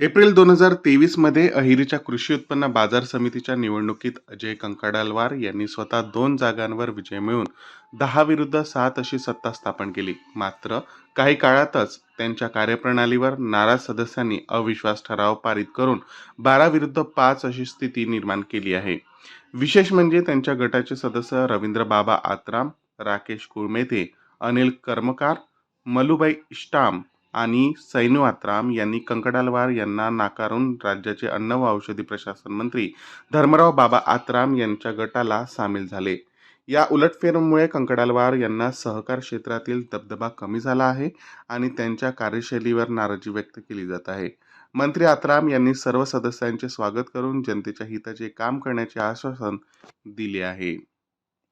April दोन हजार तेवीसमध्ये अहिरीच्या कृषी उत्पन्न बाजार समितीच्या निवडणुकीत अजय कंकडालवार यांनी स्वतः दोन जागांवर विजय मिळवून दहा विरुद्ध सात अशी सत्ता स्थापन केली. मात्र काही काळातच त्यांच्या कार्यप्रणालीवर नाराज सदस्यांनी अविश्वास ठराव पारित करून बारा विरुद्ध पाच अशी स्थिती निर्माण केली आहे. विशेष म्हणजे त्यांच्या गटाचे सदस्य रवींद्र बाबा आत्राम राकेश कुळमेथे अनिल कर्मकार मलुबाई इष्टाम आणि सैनू यांनी कंकडालवार यांना नाकारून राज्याचे अन्न व औषधी प्रशासन मंत्री धर्मराव बाबा आत्राम यांच्या गटाला सामील झाले. या उलटफेरमुळे कंकडालवार यांना सहकार क्षेत्रातील दबदबा कमी झाला आहे आणि त्यांच्या कार्यशैलीवर नाराजी व्यक्त केली जात आहे. मंत्री आत्राम यांनी सर्व सदस्यांचे स्वागत करून जनतेच्या हिताचे काम करण्याचे आश्वासन दिले आहे.